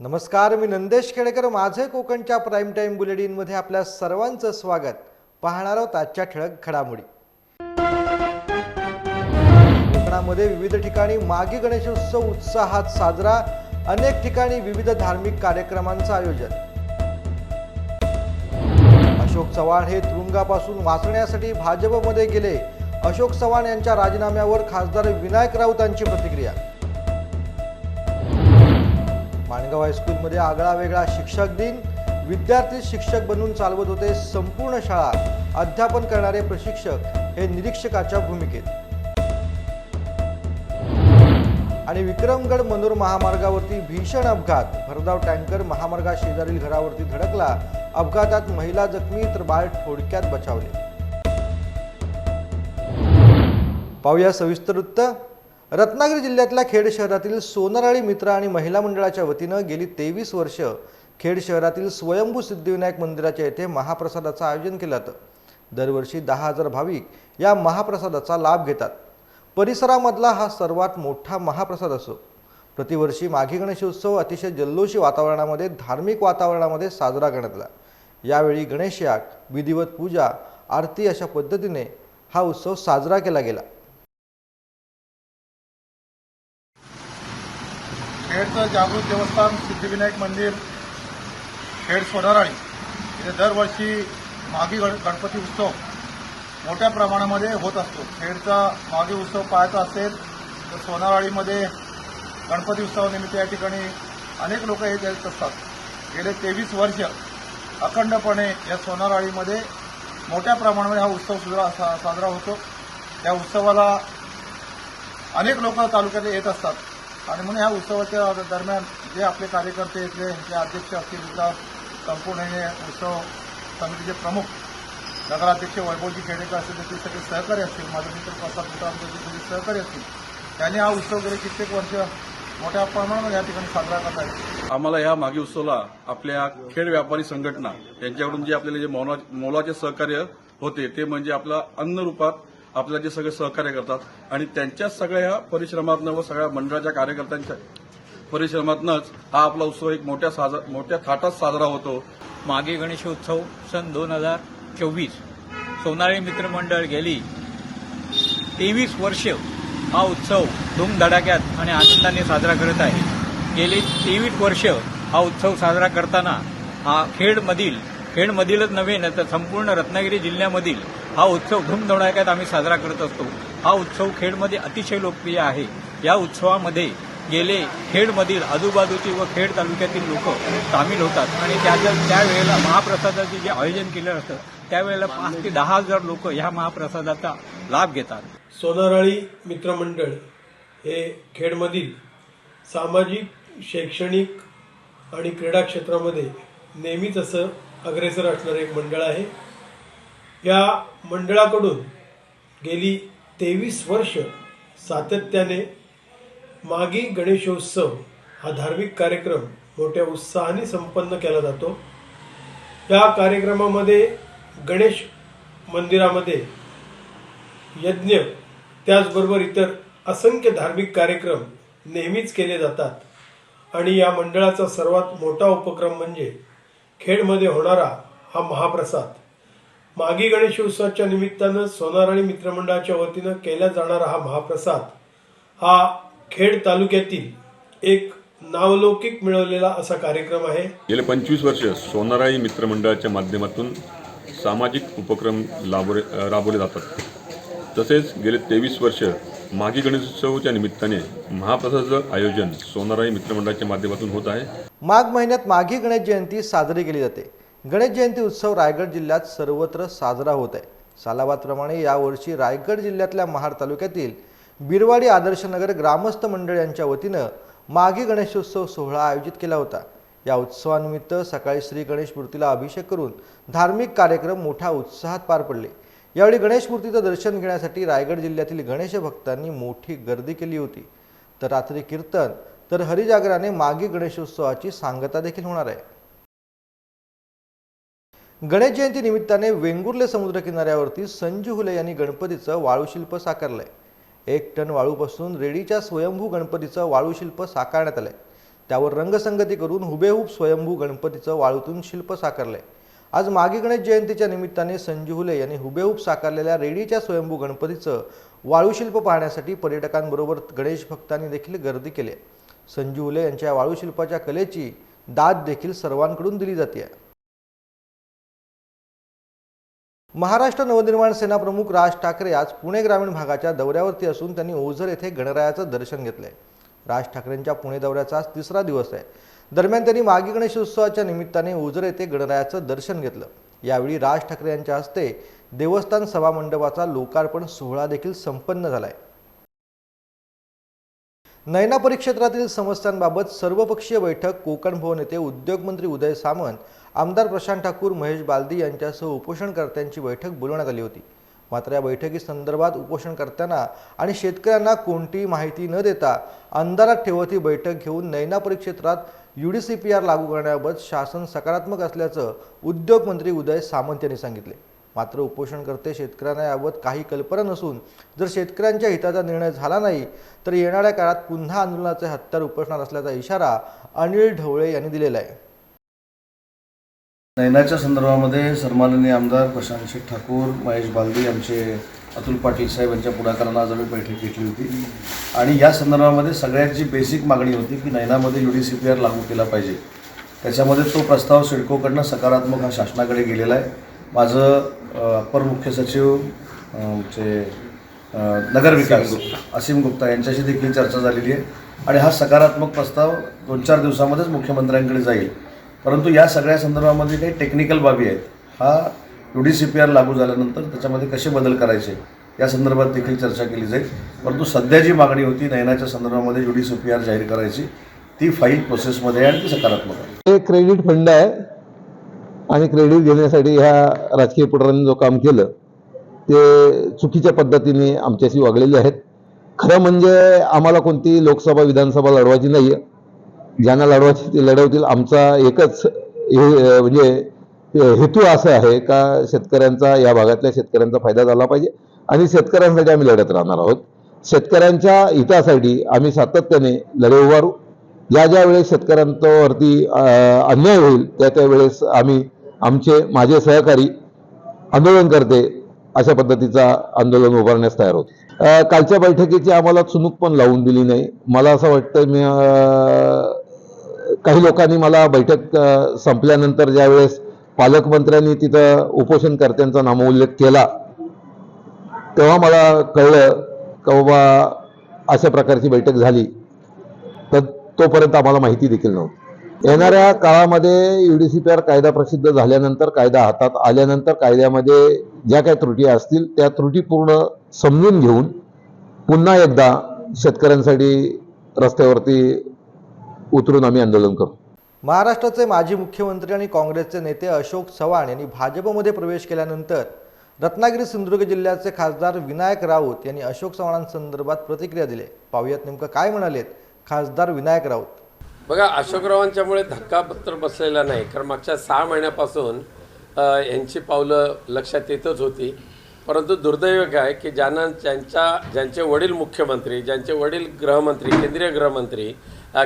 नमस्कार मी नंदेश खेडेकर माझे कोकणच्या प्राईम टाईम बुलेटिनमध्ये आपल्या सर्वांचं स्वागत. पाहणार आहोत आजच्या ठळक घडामोडी. कोकणामध्ये विविध ठिकाणी मागी गणेशोत्सव उत्साहात साजरा अनेक ठिकाणी विविध धार्मिक कार्यक्रमांचं आयोजन. अशोक चव्हाण हे तुरुंगापासून वाचण्यासाठी भाजपमध्ये गेले. अशोक चव्हाण यांच्या राजीनाम्यावर खासदार विनायक राऊतांची प्रतिक्रिया. माणगाव हायस्कूलमध्ये आगळा वेगळा शिक्षक दिन विद्यार्थी शिक्षक बनून चालवत होते संपूर्ण शाळा. अध्यापन करणारे प्रशिक्षक हे निरीक्षकाच्या भूमिकेत. आणि विक्रमगड मनोर महामार्गावरती भीषण अपघात. भरधाव टँकर महामार्गा शेजारील घरावरती धडकला. अपघातात महिला जखमी तर बाळ थोडक्यात बचावले. पाहूया सविस्तर वृत्त. रत्नागिरी जिल्ह्यातल्या खेड शहरातील सोनाराळी मित्र आणि महिला मंडळाच्या वतीनं गेली तेवीस वर्ष खेड शहरातील स्वयंभू सिद्धिविनायक मंदिराच्या येथे महाप्रसादाचं आयोजन केलं जातं. दरवर्षी दहा हजार भाविक या महाप्रसादाचा लाभ घेतात. परिसरामधला हा सर्वात मोठा महाप्रसाद असो. प्रतिवर्षी माघी गणेशोत्सव अतिशय जल्लोषी वातावरणामध्ये धार्मिक वातावरणामध्ये साजरा करण्यात आला. यावेळी गणेशयाग विधिवत पूजा आरती अशा पद्धतीने हा उत्सव साजरा केला गेला. खेडचं जागृत देवस्थान सिद्धिविनायक मंदिर खेड सोनाराळी. इथे दरवर्षी मागी गण गणपती उत्सव मोठ्या प्रमाणामध्ये होत असतो. खेडचा मागी उत्सव पाहायचा असेल तर सोनाराळीमध्ये गणपती उत्सवानिमित्त या ठिकाणी अनेक लोक हे येत असतात. गेले तेवीस वर्ष अखंडपणे या सोनाराळीमध्ये मोठ्या प्रमाणामध्ये हा उत्सव सुद्धा साजरा होतो. त्या उत्सवाला अनेक लोक तालुक्यात येत असतात. आणि म्हणून ह्या उत्सवाच्या दरम्यान जे आपले कार्यकर्ते इथले जे अध्यक्ष असतील इथला संपूर्ण हे उत्सव समितीचे प्रमुख नगराध्यक्ष वैभवजी खेडेकर असतील त्याचे सगळे सहकारी असतील माझे मित्र प्रसाद मित्रांचे सगळे सहकारी असतील त्यांनी हा उत्सव गेले कित्येक वर्ष मोठ्या प्रमाणावर या ठिकाणी साजरा करत आहेत. आम्हाला ह्या मागी उत्सवाला आपल्या खेड व्यापारी संघटना यांच्याकडून जे आपल्याला जे मौला- मोलाचे सहकार्य होते ते म्हणजे आपला अन्न रूपात आपल्याला जे सगळे सहकार्य करतात. आणि त्यांच्याच सगळ्या ह्या परिश्रमातनं व सगळ्या मंडळाच्या कार्यकर्त्यांच्या परिश्रमातनंच हा आपला उत्सव एक मोठ्या साजरा मोठ्या थाटात साजरा होतो. मागे गणेशोत्सव सन दोन हजार चोवीस. सोनारी मित्रमंडळ गेली. तेवीस वर्ष हा उत्सव धूमधडाक्यात आणि आनंदाने साजरा करत आहे. गेली तेवीस वर्ष हा उत्सव साजरा करताना हा खेडमधील खेडमधीलच नव्हे तर संपूर्ण रत्नागिरी जिल्ह्यामधील हा उत्सव धूमधडाक्यात आम्ही साजरा करत असतो. हा उत्सव खेडमध्ये अतिशय लोकप्रिय आहे. या उत्सवामध्ये गेले खेडमधील आजूबाजूची व खेड तालुक्यातील लोक सामील होतात. आणि त्याचं त्यावेळेला महाप्रसादाचे जे आयोजन केलं असतं त्यावेळेला पाच ते दहा हजार लोक ह्या महाप्रसादाचा लाभ घेतात. सोनाराळी मित्रमंडळ हे खेडमधील सामाजिक शैक्षणिक आणि क्रीडा क्षेत्रामध्ये नेहमीच असं अग्रेसर असणारं एक मंडळ आहे. या मंडळाकडून गेली तेवीस वर्ष सातत्याने मागी गणेशोत्सव हा धार्मिक कार्यक्रम मोठ्या उत्साहाने संपन्न केला जातो. या कार्यक्रमामध्ये गणेश मंदिरामध्ये यज्ञ त्याचबरोबर इतर असंख्य धार्मिक कार्यक्रम नेहमीच केले जातात. आणि या मंडळाचा सर्वात मोठा उपक्रम म्हणजे खेडमध्ये होणारा हा महाप्रसाद. मागी गणेशोत्सवाच्या निमित्तानं सोनाराळी मित्रमंडळाच्या वतीनं केला जाणारा हा महाप्रसाद हा खेड तालुक्यातील एक नावलौकिक मिळवलेला असा कार्यक्रम आहे. गेले पंचवीस वर्ष सोनाराई मित्रमंडळाच्या माध्यमातून सामाजिक उपक्रम लाभवले राबवले जातात. तसेच गेले तेवीस वर्ष मागी गणेशोत्सवच्या निमित्ताने महाप्रसादाचं आयोजन सोनाराई मित्रमंडळाच्या माध्यमातून होत आहे. माघ महिन्यात माघी गणेश जयंती साजरी केली जाते. गणेश जयंती उत्सव रायगड जिल्ह्यात सर्वत्र साजरा होत आहे. सालावादप्रमाणे यावर्षी रायगड जिल्ह्यातल्या महाड तालुक्यातील बिरवाडी आदर्शनगर ग्रामस्थ मंडळ यांच्या वतीनं माघी गणेशोत्सव सोहळा आयोजित केला होता. या उत्सवानिमित्त सकाळी श्री गणेश मूर्तीला अभिषेक करून धार्मिक कार्यक्रम मोठ्या उत्साहात पार पडले. यावेळी गणेश मूर्तीचं दर्शन घेण्यासाठी रायगड जिल्ह्यातील गणेश भक्तांनी मोठी गर्दी केली होती. तर रात्री कीर्तन तर हरिजागराने मागी गणेशोत्सवाची सांगता देखील होणार आहे. गणेश जयंती निमित्ताने वेंगुर्ले समुद्र किनाऱ्यावरती संजू हुले यांनी गणपतीचं वाळूशिल्प साकारलंय. एक टन वाळूपासून रेडीच्या स्वयंभू गणपतीचं वाळूशिल्प साकारण्यात आलंय. त्यावर रंगसंगती करून हुबेहूब स्वयंभू गणपतीचं वाळूतून शिल्प साकारलंय. आज मागे गणेश जयंतीच्या निमित्ताने संजू हुले यांनी हुबेहूब साकारलेल्या रेडीच्या स्वयंभू गणपतीचं वाळूशिल्प पाहण्यासाठी पर्यटकांबरोबर गणेश भक्तांनी देखील गर्दी केली संजू हुले यांच्या वाळूशिल्पाच्या कलेची दाद देखील सर्वांकडून दिली जाते. महाराष्ट्र नवनिर्माण सेना प्रमुख राज ठाकरे आज पुणे ग्रामीण भागाच्या दौऱ्यावरती असून त्यांनी ओझर येथे गणरायाचं दर्शन घेतलंय. राज ठाकरेंच्या पुणे दौऱ्याचा आज तिसरा दिवस आहे. दरम्यान त्यांनी मागी गणेशोत्सवाच्या निमित्ताने ओझर येथे गणरायाचं दर्शन घेतलं. यावेळी राज ठाकरे यांच्या हस्ते देवस्थान सभामंडपाचा लोकार्पण सोहळा देखील संपन्न झाला आहे नैना परिक्षेत्रातील समस्यांबाबत सर्वपक्षीय बैठक कोकण भवन येथे उद्योगमंत्री उदय सामंत आमदार प्रशांत ठाकूर महेश बालदी यांच्यासह उपोषणकर्त्यांची बैठक बोलवण्यात आली होती. मात्र या बैठकीसंदर्भात उपोषणकर्त्यांना आणि शेतकऱ्यांना कोणतीही माहिती न देता अंधारात ठेवत ही बैठक घेऊन NAINA परिक्षेत्रात U D C P R लागू करण्याबाबत शासन सकारात्मक असल्याचं उद्योगमंत्री उदय सामंत यांनी सांगितले. मात्र उपोषणकर्ते शेतकऱ्यांना याबाबत काही कल्पना नसून जर शेतकऱ्यांच्या हिताचा निर्णय झाला नाही तर येणाऱ्या काळात पुन्हा आंदोलनाचे हत्यार उपसणार असल्याचा इशारा अनिल ढवळे यांनी दिलेला आहे. नयनाच्या संदर्भामध्ये सन्माननीय आमदार प्रशांत शेठ ठाकूर महेश बालदी यांचे अतुल पाटील साहेब यांच्या पुढाकारानं आज आम्ही बैठक घेतली होती. आणि या संदर्भामध्ये सगळ्यात जी बेसिक मागणी होती की नैनामध्ये U D C P R लागू केला पाहिजे. त्याच्यामध्ये तो प्रस्ताव सिडकोकडनं सकारात्मक हा शासनाकडे गेलेला आहे. माझं अप्पर मुख्य सचिव अ, नगरविकास असीम गुप्ता. यांच्याशी देखील चर्चा झालेली आहे. आणि हा सकारात्मक प्रस्ताव दोन चार दिवसामध्येच मुख्यमंत्र्यांकडे जाईल. परंतु या सगळ्या संदर्भामध्ये काही टेक्निकल बाबी आहेत. हा U D C P R लागू झाल्यानंतर त्याच्यामध्ये कसे बदल करायचे या संदर्भात देखील चर्चा केली जाईल. परंतु सध्या जी मागणी होती नयनाच्या संदर्भामध्ये U D C P R जाहीर करायची ती फाईल प्रोसेसमध्ये आहे आणि ती सकारात्मक आहे. हे क्रेडिट फंड आहे. आणि क्रेडिट घेण्यासाठी ह्या राजकीय पुढाऱ्यांनी जो काम केलं ते चुकीच्या पद्धतीने आमच्याशी वागलेले आहेत. खरं म्हणजे आम्हाला कोणती लोकसभा विधानसभा लढवायची नाही आहे ज्यांना लढवायची ते लढवतील. आमचा एकच हे म्हणजे हेतू असा आहे का शेतकऱ्यांचा या भागातल्या शेतकऱ्यांचा फायदा झाला पाहिजे. आणि शेतकऱ्यांसाठी आम्ही लढत राहणार आहोत. शेतकऱ्यांच्या हितासाठी आम्ही सातत्याने लढे उभारू. ज्या ज्या वेळेस शेतकऱ्यांच्यावरती अन्याय होईल त्या त्या वेळेस आम्ही आमचे माझे सहकारी आंदोलन करते अशा पद्धतीचा आंदोलन उभारण्यास तयार होत. कालच्या बैठकीची आम्हाला चुनूक पण लावून दिली नाही. मला असं वाटतं मी काही लोकांनी मला बैठक संपल्यानंतर ज्यावेळेस पालकमंत्र्यांनी तिथं उपोषणकर्त्यांचा नामोल्लेख केला तेव्हा मला कळलं का बाबा अशा प्रकारची बैठक झाली. तर तोपर्यंत आम्हाला माहिती देखील नव्हती. येणाऱ्या काळामध्ये युडीसीपीआर कायदा प्रसिद्ध झाल्यानंतर कायदा हातात आल्यानंतर कायद्यामध्ये ज्या काही त्रुटी असतील त्या त्रुटी पूर्ण समजून घेऊन पुन्हा एकदा शेतकऱ्यांसाठी रस्त्यावरती उतरून आम्ही आंदोलन करू. महाराष्ट्राचे माजी मुख्यमंत्री आणि काँग्रेसचे नेते अशोक चव्हाण यांनी भाजपमध्ये प्रवेश केल्यानंतर रत्नागिरी सिंधुदुर्ग जिल्ह्याचे खासदार विनायक राऊत यांनी अशोक चव्हाणांसंदर्भात प्रतिक्रिया दिली. पाहुयात नेमकं काय म्हणालेत खासदार विनायक राऊत. बघा अशोकरावांच्यामुळे धक्का पत्र बसलेला नाही. कारण मागच्या सहा महिन्यापासून यांची पावलं लक्षात येतच होती. परंतु दुर्दैव काय की ज्यांना ज्यांच्या ज्यांचे वडील मुख्यमंत्री ज्यांचे वडील गृहमंत्री केंद्रीय गृहमंत्री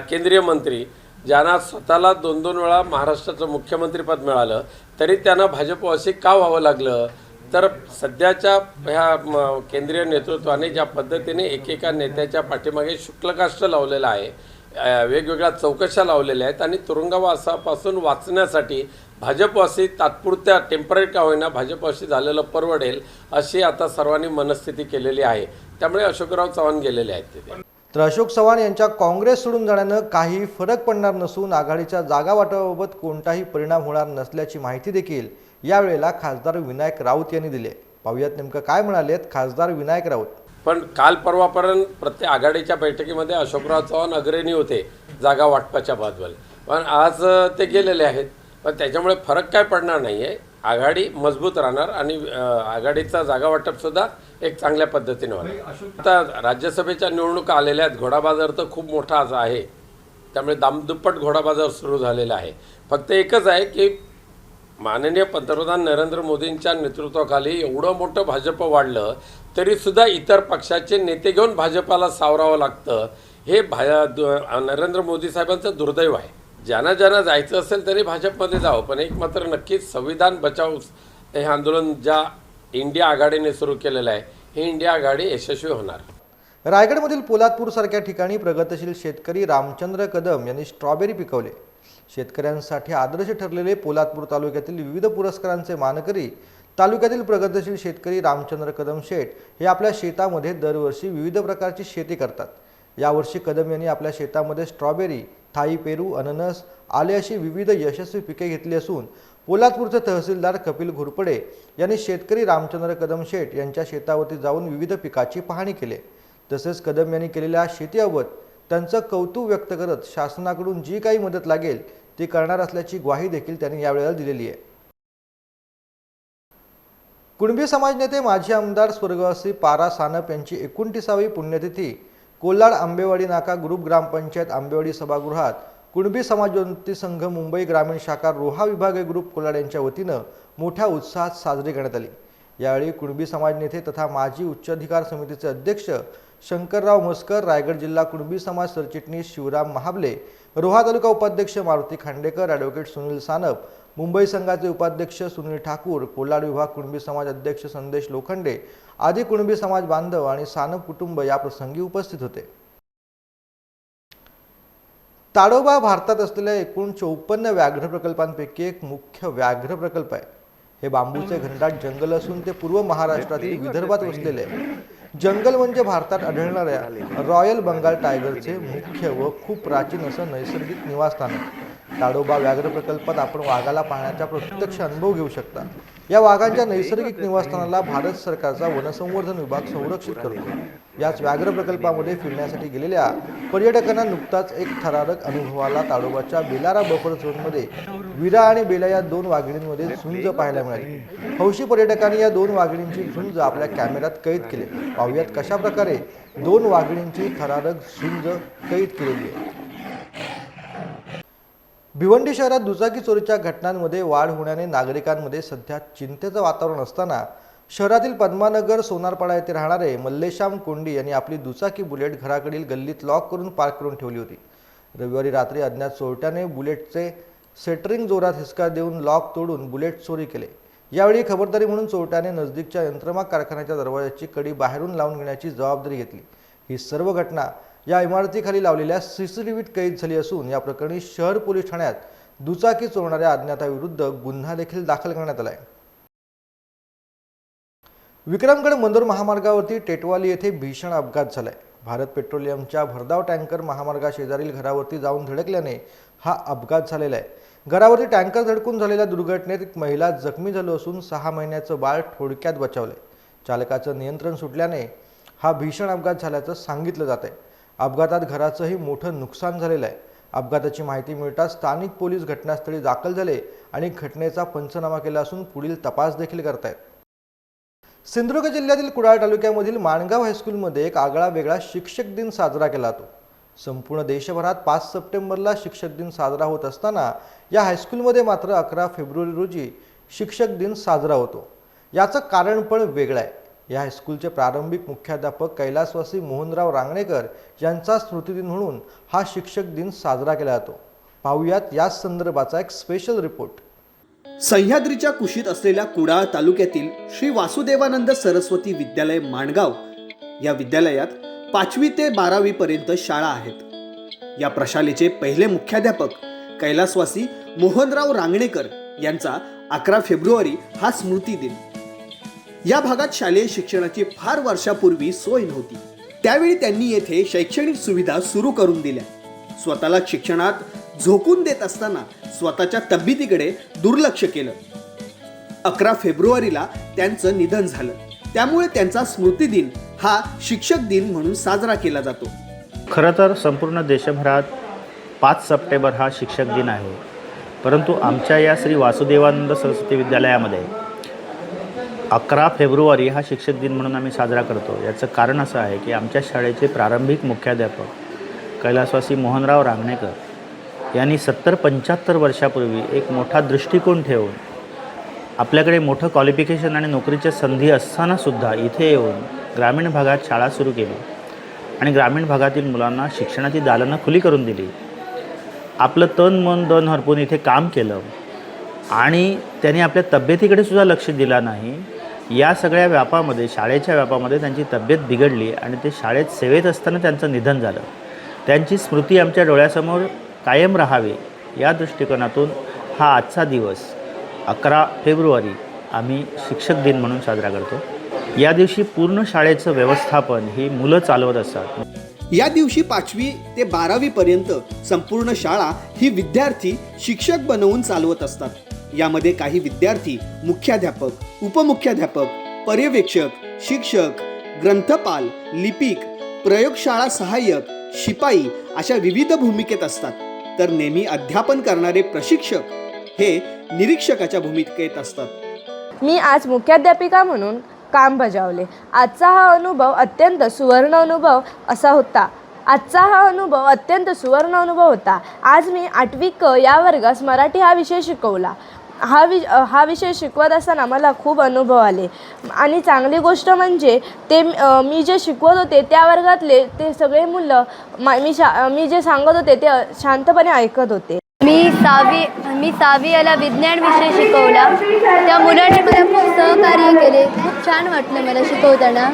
केंद्रीय मंत्री ज्यांना स्वतःला दोन दोन वेळा महाराष्ट्राचं मुख्यमंत्रीपद मिळालं तरी त्यांना भाजपवासी का व्हावं लागलं? तर सध्याच्या ह्या म, केंद्रीय नेतृत्वाने ज्या पद्धतीने एकेका नेत्याच्या पाठीमागे शुक्लकाष्ट लावलेलं आहे वेगवेगळ्या चौकशा लावलेल्या आहेत आणि तुरुंगवासापासून वाचण्यासाठी भाजपवासी तात्पुरत्या टेंपररी का होईना भाजपवासी झालेलं परवडेल अशी आता सर्वांनी मनस्थिती केलेली आहे. त्यामुळे अशोकराव चव्हाण गेलेले आहेत तिथे. तर अशोक चव्हाण यांच्या काँग्रेस सोडून जाण्यानं काही फरक पडणार नसून आघाडीच्या जागा वाटपाबाबत कोणताही परिणाम होणार नसल्याची माहिती देखील यावेळेला खासदार विनायक राऊत यांनी दिली पाहुयात नेमकं काय म्हणालेत खासदार विनायक राऊत. पण काल परवापर्यंत प्रत्येक आघाडीच्या बैठकीमध्ये अशोकराव चव्हाण अग्रणी होते जागा वाटपाच्या बाजूला. पण आज ते गेलेले आहेत. पण त्याच्यामुळे फरक काय पडणार नाही आहे आघाडी मजबूत राहणार आणि आघाडीचा जागा वाटपसुद्धा एक चांगल्या पद्धतीने होणार. आता राज्यसभेच्या निवडणुका आलेल्या आहेत. घोडाबाजार तर खूप मोठा आज आहे. त्यामुळे दामदुप्पट घोडाबाजार सुरू झालेला आहे. फक्त एकच आहे की माननीय पंतप्रधान नरेंद्र मोदींच्या नेतृत्वाखाली एवढं मोठं भाजप वाढलं तरीसुद्धा इतर पक्षाचे नेते घेऊन भाजपाला सावरावं लागतं. हे भा दु- नरेंद्र मोदी साहेबांचं दुर्दैव आहे. ज्यांना ज्यांना जायचं असेल तरी भाजपमध्ये जावं पण एक मात्र नक्कीच संविधान बचाव हे आंदोलन ज्या इंडिया आघाडीने सुरू केलेलं आहे हे इंडिया आघाडी यशस्वी होणार. रायगडमधील पोलादपूरसारख्या ठिकाणी प्रगतशील शेतकरी रामचंद्र कदम यांनी स्ट्रॉबेरी पिकवले. शेतकऱ्यांसाठी आदर्श ठरलेले पोलादपूर तालुक्यातील विविध पुरस्कारांचे मानकरी तालुक्यातील प्रगतशील शेतकरी रामचंद्र कदम शेठ हे आपल्या शेतामध्ये दरवर्षी विविध प्रकारची शेती करतात. यावर्षी कदम यांनी आपल्या शेतामध्ये स्ट्रॉबेरी थाई पेरू अननस आले अशी विविध यशस्वी पिके घेतली असून पोलादपूरचे तहसीलदार कपिल घुरपडे यांनी शेतकरी रामचंद्र कदम शेठ यांच्या शेतावरती जाऊन विविध पिकाची पाहणी केली. तसेच कदम यांनी केलेल्या शेतीबाबत त्यांचं कौतुक व्यक्त करत शासनाकडून जी काही मदत लागेल ती करणार असल्याची ग्वाही देखील त्यांनी यावेळेला दिलेली आहे. कुणबी समाज नेते माजी आमदार स्वर्गवासी पारा सानप यांची एकोणतीसावी पुण्यतिथी. कोलाड आंबेवाडी नाका ग्रुप ग्रामपंचायत आंबेवाडी सभागृहात कुणबी समाजोन्नती संघ मुंबई ग्रामीण शाखा रोहा विभागीय ग्रुप कोल्हाड यांच्या वतीनं मोठ्या उत्साहात साजरी करण्यात आली. यावेळी कुणबी समाज नेते तथा माजी उच्चाधिकार समितीचे अध्यक्ष शंकरराव मस्कर रायगड जिल्हा कुणबी समाज सरचिटणीस शिवराम महाबले रोहा तालुका उपाध्यक्ष मारुती खांडेकर ॲडव्होकेट सुनील सानप मुंबई संघाचे उपाध्यक्ष सुनील ठाकूर कोल्हाड विभाग कुणबी समाज अध्यक्ष संदेश लोखंडे आदी कुणबी समाज बांधव आणि सानप कुटुंब या प्रसंगी उपस्थित होते. ताडोबा भारतात असलेल्या एकूण चौपन्न व्याघ्र प्रकल्पांपैकी एक मुख्य व्याघ्र प्रकल्प आहे. हे बांबूचे घनदाट जंगल असून ते पूर्व महाराष्ट्रातील विदर्भात वसलेले आहे. जंगल म्हणजे भारतात आढळणाऱ्या रॉयल बंगाल टायगरचे मुख्य व खूप प्राचीन असं नैसर्गिक निवासस्थान आहे. ताडोबा व्याघ्र प्रकल्पात आपण वाघाला पाहण्याचा प्रत्यक्ष अनुभव घेऊ शकता. या वाघांच्या नैसर्गिक निवासस्थानाला भारत सरकारचा वनसंवर्धन विभाग संरक्षित करतो याच व्याघ्र प्रकल्पामध्ये फिरण्यासाठी गेलेल्या पर्यटकांना नुकताच एक थरारक अनुभवाला ताडोबाच्या बेलारा बफर झोनमध्ये विरा आणि बेला या दोन वाघिणींमध्ये झुंज पाहायला मिळाली. हौशी पर्यटकांनी या दोन वाघिणींची झुंज आपल्या कॅमेऱ्यात कैद केले. पाहुयात कशा प्रकारे दोन वाघिणींची थरारक झुंज कैद केलेली आहे. भिवंडी शहरात दुचाकी चोरीच्या घटनांमध्ये वाढ होण्याने नागरिकांमध्ये सध्या चिंतेचं वातावरण असताना शहरातील पद्मानगर सोनारपाडा येथे राहणारे मल्लेश्याम कोंडी यांनी आपली दुचाकी बुलेट घराकडील गल्लीत लॉक करून पार्क करून ठेवली होती. रविवारी रात्री अज्ञात चोरट्याने बुलेटचे सेटरिंग जोरात हिसका देऊन लॉक तोडून बुलेट चोरी केले. यावेळी खबरदारी म्हणून चोरट्याने नजदीकच्या यंत्रमाग कारखान्याच्या दरवाजाची कडी बाहेरून लावून घेण्याची जबाबदारी घेतली. ही सर्व घटना या इमारतीखाली लावलेल्या सीसीटीव्हीत कैद झाली असून या प्रकरणी शहर पोलीस ठाण्यात दुचाकी चोरणाऱ्या अज्ञाताविरुद्ध गुन्हा देखील दाखल करण्यात आला आहे विक्रमगड मंदोर महामार्गावरती टेटवाली येथे भीषण अपघात झालाय. भारत पेट्रोलियमच्या भरधाव टँकर महामार्गाशेजारील घरावरती जाऊन धडकल्याने हा अपघात झालेला आहे. घरावरती टँकर धडकून झालेल्या दुर्घटनेत एक महिला जखमी झालो असून सहा महिन्याचं बाळ थोडक्यात बचावलंय. चालकाचं नियंत्रण सुटल्याने हा भीषण अपघात झाल्याचं सांगितलं जात आहे अपघातात घराचंही मोठं नुकसान झालेलं आहे. अपघाताची माहिती मिळताच स्थानिक पोलीस घटनास्थळी दाखल झाले आणि घटनेचा पंचनामा केला असून पुढील तपास देखील करतायत. सिंधुदुर्ग जिल्ह्यातील कुडाळ तालुक्यामधील माणगाव हायस्कूलमध्ये एक आगळा वेगळा शिक्षक दिन साजरा केला जातो. संपूर्ण देशभरात पाच सप्टेंबरला शिक्षक दिन साजरा होत असताना या हायस्कूलमध्ये मात्र अकरा फेब्रुवारी रोजी शिक्षक दिन साजरा होतो. याचं कारण पण वेगळं आहे. या हायस्कूलचे प्रारंभिक मुख्याध्यापक कैलासवासी मोहनराव रांगणेकर यांचा स्मृतिदिन म्हणून हा शिक्षक दिन साजरा केला जातो. पाहुयात याच संदर्भाचा एक स्पेशल रिपोर्ट सह्याद्रीच्या कुशीत असलेल्या कुडाळ तालुक्यातील श्री वासुदेवानंद सरस्वती विद्यालय माणगाव या विद्यालयात पाचवी ते बारावी पर्यंत शाळा आहेत. या प्रशालेचे पहिले मुख्याध्यापक कैलासवासी मोहनराव रांगणेकर यांचा अकरा फेब्रुवारी हा स्मृती दिन या भागात शालेय शिक्षणाची फार वर्षापूर्वी सोय नव्हती. त्यावेळी त्यांनी येथे शैक्षणिक सुविधा सुरू करून दिल्या. स्वतःला शिक्षणात झोकून देत असताना स्वतःच्या तब्येतीकडे दुर्लक्ष केलं. अकरा फेब्रुवारीला त्यांचं निधन झालं. त्यामुळे त्यांचा स्मृतिदिन हा शिक्षक दिन म्हणून साजरा केला जातो. खरं तर संपूर्ण देशभरात पाच सप्टेंबर हा शिक्षक दिन आहे. परंतु आमच्या या श्री वासुदेवानंद सरस्वती विद्यालयामध्ये अकरा फेब्रुवारी हा शिक्षक दिन म्हणून आम्ही साजरा करतो. याचं कारण असं आहे की आमच्या शाळेचे प्रारंभिक मुख्याध्यापक कैलासवासी मोहनराव रांगणेकर यांनी सत्तर पंच्याहत्तर वर्षापूर्वी एक मोठा दृष्टिकोन ठेवून आपल्याकडे मोठं क्वालिफिकेशन आणि नोकरीच्या संधी असतानासुद्धा इथे येऊन ग्रामीण भागात शाळा सुरू केली आणि ग्रामीण भागातील मुलांना शिक्षणाची दालनं खुली करून दिली. आपलं तन मन दन हरपून इथे काम केलं आणि त्यांनी आपल्या तब्येतीकडे सुद्धा लक्ष दिला नाही. या सगळ्या व्यापामध्ये शाळेच्या व्यापामध्ये त्यांची तब्येत बिघडली आणि ते शाळेत सेवेत असताना त्यांचं निधन झालं. त्यांची स्मृती आमच्या डोळ्यासमोर कायम राहावी या दृष्टिकोनातून हा आजचा दिवस अकरा फेब्रुवारी आम्ही शिक्षक दिन म्हणून साजरा करतो. या दिवशी पूर्ण शाळेचं व्यवस्थापन ही मुलं चालवत असतात. या दिवशी पाचवी ते बारावी पर्यंत संपूर्ण शाळा ही विद्यार्थी शिक्षक बनवून चालवत असतात. यामध्ये काही विद्यार्थी मुख्याध्यापक उपमुख्याध्यापक पर्यवेक्षक शिक्षक ग्रंथपाल लिपिक प्रयोगशाळा सहाय्यक शिपाई अशा विविध भूमिकेत असतात. तर नेहमी अध्यापन करणारे प्रशिक्षक हे निरीक्षकाच्या भूमिकेत असतात. मी आज मुख्याध्यापिका म्हणून काम बजावले. आजचा हा अनुभव अत्यंत सुवर्ण अनुभव असा होता. आजचा हा अनुभव अत्यंत सुवर्ण अनुभव होता. आज मी आठवी क या वर्गास मराठी हा विषय शिकवला. हा वि हा विषय शिकवत असताना मला खूप अनुभव आले. आणि चांगली गोष्ट म्हणजे ते मी जे शिकवत होते त्या वर्गातले ते सगळे मुलं मा मी शा मी जे सांगत होते ते शांतपणे ऐकत होते. मी सहावी मी सहावी याला विज्ञान विषय शिकवला. त्या मुलांनी मला खूप सहकार्य केले. खूप छान वाटलं मला शिकवताना.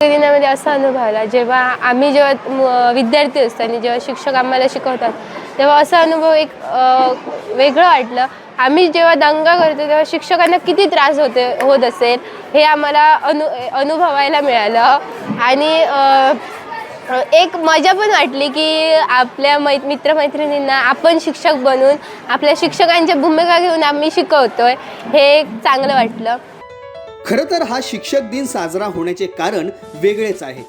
दिनामध्ये असा अनुभव आला जेव्हा आम्ही जेव्हा विद्यार्थी असतो आणि जेव्हा शिक्षक आम्हाला शिकवतात तेव्हा असा अनुभव एक अ, वेगळं वाटलं. आम्ही जेव्हा दंगा करतो तेव्हा शिक्षकांना किती त्रास होते होत असेल हे आम्हाला अनु अनुभवायला मिळालं. आणि एक मजा पण वाटली की आपल्या मै मित्रमैत्रिणींना आपण शिक्षक बनून आपल्या शिक्षकांच्या भूमिका घेऊन आम्ही शिकवतोय हे एक चांगलं वाटलं. खरं तर हा शिक्षक दिन साजरा होण्याचे कारण वेगळेच आहे.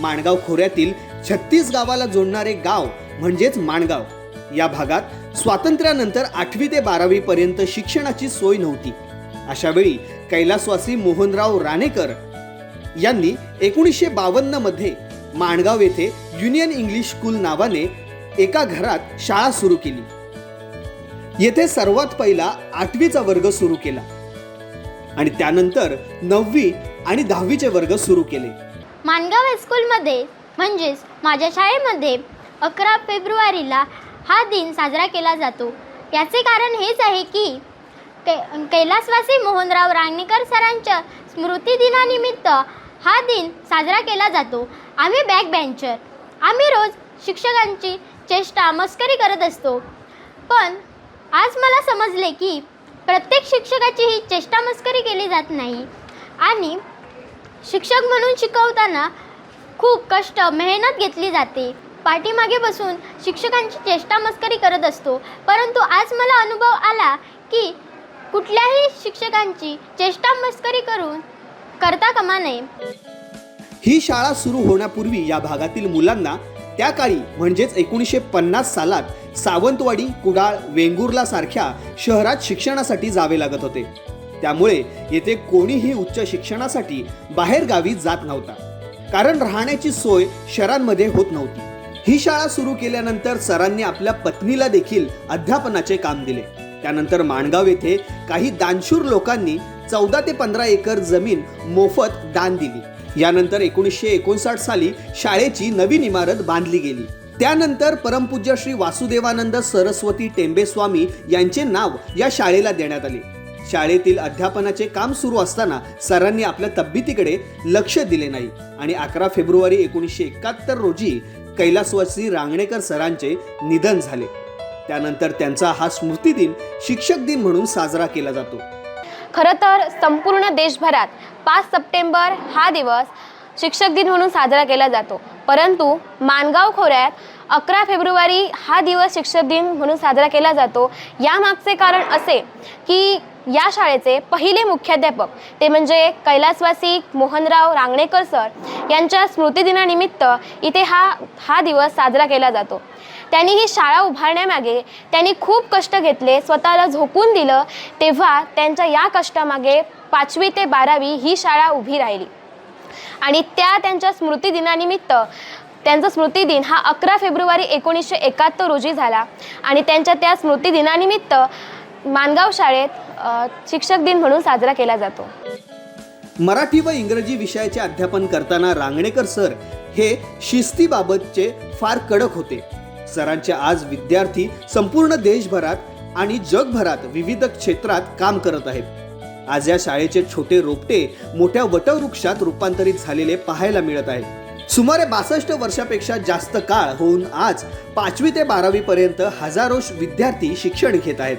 माणगाव खोऱ्यातील छत्तीस गावाला जोडणारे गाव म्हणजेच माणगाव. या भागात स्वातंत्र्यानंतर आठवी ते बारावी पर्यंत शिक्षणाची सोय नव्हती. अशा वेळी कैलासवासी मोहनराव राणेकर यांनी एकोणीसशे बावन्नमध्ये माणगाव येथे युनियन इंग्लिश स्कूल नावाने एका घरात शाळा सुरू केली. येथे सर्वात पहिला आठवीचा वर्ग सुरू केला. आणि त्यानंतर नववी आणि दहावीचे वर्ग सुरू केले. माणगाव हायस्कूलमध्ये म्हणजेच माझ्या शाळेमध्ये अकरा फेब्रुवारीला हा दिन साजरा केला जातो. याचे कारण हेच आहे की कै कैलासवासी मोहनराव रांगणेकर सरांच्या स्मृतिदिनानिमित्त हा दिन साजरा केला जातो. आम्ही बॅक बेंचर आम्ही रोज शिक्षकांची चेष्टा मस्करी करत असतो. पण आज मला समजले की प्रत्येक शिक्षकाची ही चेष्टा मस्करी केली जात नाही. आणि शिक्षक म्हणून शिकवताना खूप कष्ट मेहनत घेतली जाते. पाठीमागे बसून शिक्षकांची चेष्टा मस्करी करत असतो. परंतु आज मला अनुभव आला की कुठल्याही शिक्षकांची चेष्टा मस्करी करून करता कामा नये. ही शाळा सुरू होण्यापूर्वी या भागातील मुलांना त्या काळी म्हणजेच एकोणीसशे पन्नास सालात सावंतवाडी कुडाळ वेंगुर्ला सारख्या शहरात शिक्षणासाठी जावे लागत होते. त्यामुळे येथे कोणीही उच्च शिक्षणासाठी बाहेर गावी जात नव्हता. कारण राहण्याची सोय शहरांमध्ये होत नव्हती. ही शाळा सुरू केल्यानंतर सरांनी आपल्या पत्नीला देखील अध्यापनाचे काम दिले. त्यानंतर माणगाव येथे काही दानशूर लोकांनी चौदा ते पंधरा एकर जमीन मोफत दान दिली. यानंतर एकोणीसशे एकोणसाठ साली शाळेची नवीन इमारत बांधली गेली. त्यानंतर परमपूज्य श्री वासुदेवानंद सरस्वती टेंबेस्वामी यांचे नाव या शाळेला देण्यात आले. शाळेतील अध्यापनाचे काम सुरू असताना सरांनी आपल्या तब्येतीकडे लक्ष दिले नाही. आणि अकरा फेब्रुवारी एकोणीसशे एकाहत्तर रोजी कैलासवासी रांगणेकर सरांचे निधन झाले. त्यानंतर त्यांचा हा स्मृतिदिन शिक्षक दिन म्हणून साजरा केला जातो. खरं तर संपूर्ण देशभरात पाच सप्टेंबर हा दिवस शिक्षक दिन म्हणून साजरा केला जातो. परंतु मानगाव खोऱ्यात अकरा फेब्रुवारी हा दिवस शिक्षक दिन म्हणून साजरा केला जातो. यामागचे कारण असे की या शाळेचे पहिले मुख्याध्यापक ते म्हणजे कैलासवासी मोहनराव रांगणेकर सर यांच्या स्मृतिदिनानिमित्त इथे हा हा दिवस साजरा केला जातो. त्यांनी ही शाळा उभारण्यामागे त्यांनी खूप कष्ट घेतले स्वतःला झोकून दिलं तेव्हा त्यांच्या या कष्टामागे पाचवी ते बारावी ही शाळा उभी राहिली. आणि त्या त्यांच्या स्मृतिदिनानिमित्त त्यांचा स्मृतिदिन हा अकरा फेब्रुवारी एकोणीसशे एकाहत्तर रोजी झाला. आणि त्यांच्या त्या स्मृतिदिनानिमित्त मानगाव शाळेत शिक्षक दिन म्हणून साजरा केला जातो. मराठी व इंग्रजी विषयाचे अध्यापन करताना रांगणेकर सर हे शिस्तीबाबतचे फार कडक होते. सरांचे आज विद्यार्थी संपूर्ण देशभरात आणि जगभरात विविध क्षेत्रात काम करत आहेत. आज या शाळेचे छोटे रोपटे मोठ्या वटवृक्षात रूपांतरित झालेले पाहायला मिळत आहेत. सुमारे बासष्ट वर्षापेक्षा जास्त काळ होऊन आज पाचवी ते बारावी पर्यंत हजारो विद्यार्थी शिक्षण घेत आहेत.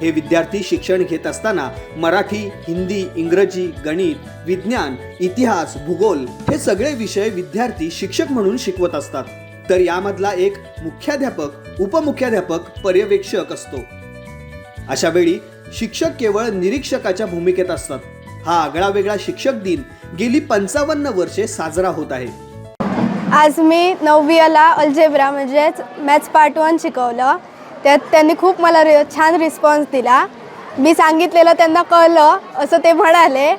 हे विद्यार्थी शिक्षण घेत असताना मराठी हिंदी इंग्रजी गणित विज्ञान इतिहास भूगोल हे सगळे विषय विद्यार्थी शिक्षक म्हणून शिकवत असतात. तर यामधला एक मुख्याध्यापक उपमुख्याध्यापक पर्यवेक्षक असतो. अशा वेळी शिक्षक केवळ निरीक्षकाच्या भूमिकेत असतात. हा आगळा वेगळा शिक्षक दिन गेली पंचावन्न वर्षे साजरा होत आहे. आज मी नववीला अल्जेब्रा म्हणजेच मॅथ्स पार्ट वन शिकवलं. त्यात त्यांनी खूप मला रि छान रिस्पॉन्स दिला. मी सांगितलेलं त्यांना कळलं असं ते म्हणाले.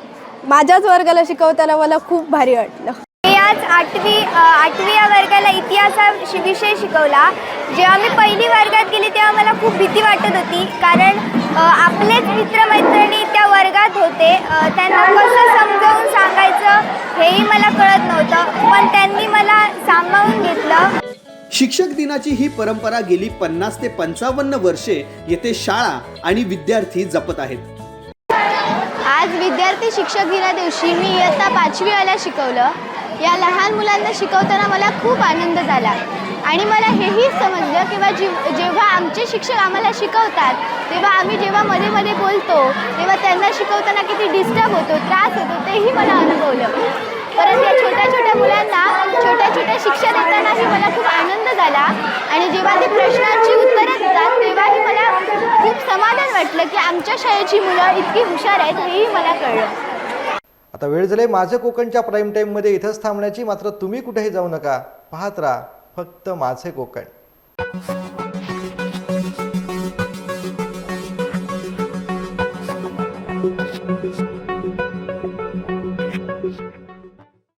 माझ्याच वर्गाला शिकवताना मला खूप भारी वाटलं. मी आज आठवी आठवी या वर्गाला इतिहास हा विषय शिकवला. जेव्हा मी पहिली वर्गात गेली तेव्हा मला खूप भीती वाटत होती. कारण आपलेच मित्रमैत्रिणी वर्गात होते. त्यांना कसं समजावून सांगायचं हेही मला कळत नव्हतं पण त्यांनी मला सांभाळून घेतलं. शिक्षक दिनाची ही परंपरा गेली पन्नास ते पंचावन्न वर्षे येथे शाळा आणि विद्यार्थी जपत आहेत. आज विद्यार्थी शिक्षक दिना दिवशी मी इयत्ता पाचवीवाला शिकवलं. या लहान मुलांना शिकवताना मला खूप आनंद झाला. आणि मला हेही समजलं किंवा जीव जेव्हा आमचे शिक्षक आम्हाला शिकवतात तेव्हा आम्ही जेव्हा मध्ये मध्ये बोलतो तेव्हा त्यांना शिकवताना किती डिस्टर्ब होतो त्रास होतो तेही मला अनुभवलं. परत या छोट्या छोट्या मुलांना छोट्या छोट्या शिक्षा देतानाही मला खूप आनंद झाला. आणि जेव्हा ते प्रश्नांची उत्तरं देतात तेव्हाही मला खूप समाधान वाटलं की आमच्या शाळेची मुलं इतकी हुशार आहेत हेही मला कळलं. आता वेळ झाले माझं कोकणच्या प्राईम टाईममध्ये इथंच थांबण्याची मात्र तुम्ही कुठेही जाऊ नका. पाहत राहा. फक्त माझे कोकण.